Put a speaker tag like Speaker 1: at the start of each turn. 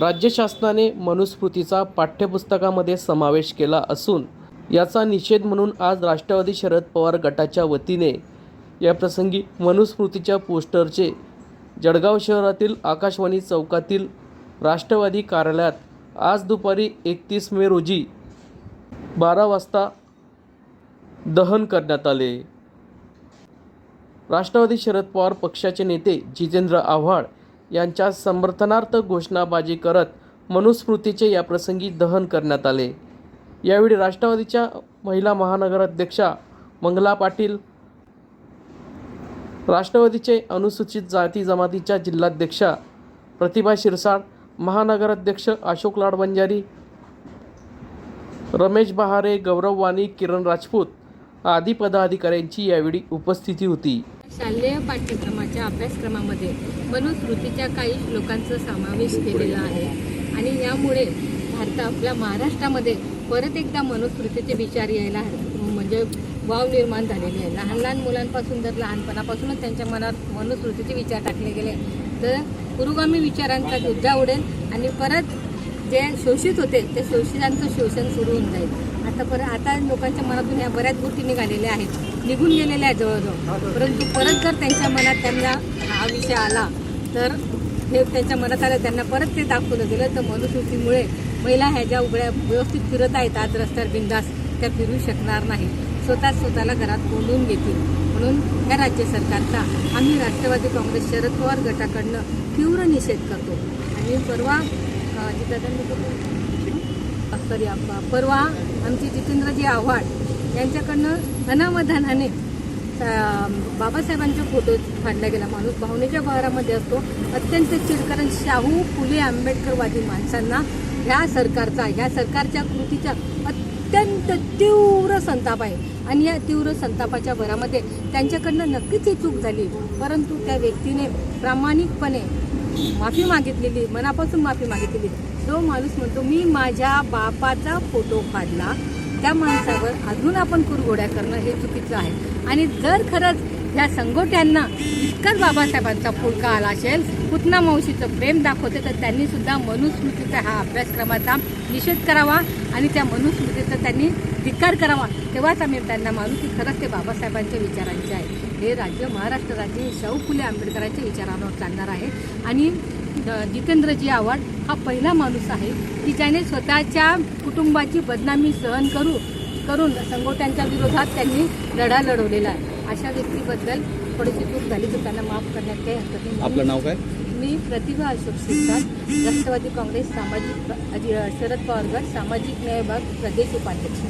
Speaker 1: राज्य शासनाने मनुस्मृतीचा पाठ्यपुस्तकामध्ये समावेश केला असून याचा निषेध म्हणून आज राष्ट्रवादी शरद पवार गटाच्या वतीने या प्रसंगी मनुस्मृतीच्या पोस्टरचे जळगाव शहरातील आकाशवाणी चौकातील राष्ट्रवादी कार्यालयात आज दुपारी एकतीस मे रोजी बारा वाजता दहन करण्यात आले. राष्ट्रवादी शरद पवार पक्षाचे नेते जितेंद्र आव्हाड यांच्या समर्थनार्थ घोषणाबाजी करत मनुस्मृतीचे याप्रसंगी दहन करण्यात आले. यावेळी राष्ट्रवादीच्या महिला महानगराध्यक्षा मंगला पाटील राष्ट्रवादीचे अनुसूचित जाती जमातीच्या जिल्हाध्यक्षा प्रतिभा शिरसाळ महानगराध्यक्ष अशोक लाड बंजारी रमेश बहारे गौरव वाणी किरण राजपूत आदी पदाधिकाऱ्यांची यावेळी उपस्थिती होती.
Speaker 2: शालेय पाठ्यक्रमाच्या अभ्यासक्रमामध्ये मनुस्मृतीच्या काही श्लोकांचा समावेश केलेला आहे. आणि यामुळे भारत आपल्या महाराष्ट्रामध्ये परत एकदा मनुस्मृतीचे विचार यायला म्हणजे वाव निर्माण झालेली आहे. लहान लहान मुलांपासून जर लहानपणापासूनच त्यांच्या मनात मनुस्मृतीचे विचार टाकले गेले. तर पुरोगामी विचारांचा धुज्जा उडेल आणि परत जे शोषित होते ते शोषितांचं शोषण सुरू होऊन जाईल. आता परत आता लोकांच्या मनातून ह्या बऱ्याच गोष्टी निघालेल्या आहेत. निघून गेलेल्या आहेत जवळजवळ. परंतु परत जर त्यांच्या मनात त्यांना हा विषय आला तर हे त्यांच्या मनात आलं त्यांना परत ते दाखवलं गेलं तर मनुस्मृतीमुळे महिला ह्या ज्या उघड्या व्यवस्थित फिरत आहेत आज रस्त्यावर बिंदास त्या फिरू शकणार नाही. स्वतः स्वतःला घरात कोंडून घेतील. म्हणून ह्या राज्य सरकारचा आम्ही राष्ट्रवादी काँग्रेस शरद पवार गटाकडनं तीव्र निषेध करतो. आणि परवा अं, जितेंद्र सॉरी परवा आमचे जितेंद्रजी आव्हाड यांच्याकडनं अनावधानाने बाबासाहेबांचे फोटो काढला गेला माणूस भावनेच्या बहारामध्ये असतो. अत्यंत चिडकरण शाहू फुले आंबेडकरवादी माणसांना ह्या सरकारचा ह्या सरकारच्या कृतीचा अत्यंत तीव्र संताप आहे. आणि या तीव्र संतापाच्या भरामध्ये त्यांच्याकडनं नक्कीच ही चूक झाली. परंतु त्या व्यक्तीने प्रामाणिकपणे माफी मागितलेली मनापासून माफी मागितलेली. जो माणूस म्हणतो मी माझ्या बापाचा फोटो काढला. त्या माणसावर अजून आपण कुरघोड्या करणं हे चुकीचं आहे. आणि जर खरंच या संगोट्यांना इतकंच बाबासाहेबांचा फुलका आला असेल पुतना मावशीचं प्रेम दाखवते तर त्यांनी सुद्धा मनुस्मृतीचा हा अभ्यासक्रमाचा निषेध करावा आणि त्या मनुस्मृतीचा त्यांनी धिक्कार करावा. तेव्हाच आम्ही त्यांना मानू की खरंच ते बाबासाहेबांच्या विचारांचे आहे. हे राज्य महाराष्ट्र राज्य हे शाहू फुले आंबेडकरांच्या विचारांवर चालणार आहे. आणि जितेंद्रजी आव्हाड हा पहिला माणूस आहे की ज्याने स्वतःच्या कुटुंबाची बदनामी सहन करू करून संगोट्यांच्या विरोधात त्यांनी लढा लढवलेला आहे. अशा व्यक्तीबद्दल थोडीशी चूक झाली तर त्यांना माफ करण्यात काही हरकत नाही.
Speaker 3: आपलं नाव काय?
Speaker 2: मी प्रतिभा अशोक शिरसाट राष्ट्रवादी काँग्रेस सामाजिक शरद पवार गट सामाजिक न्याय विभाग प्रदेश उपाध्यक्ष.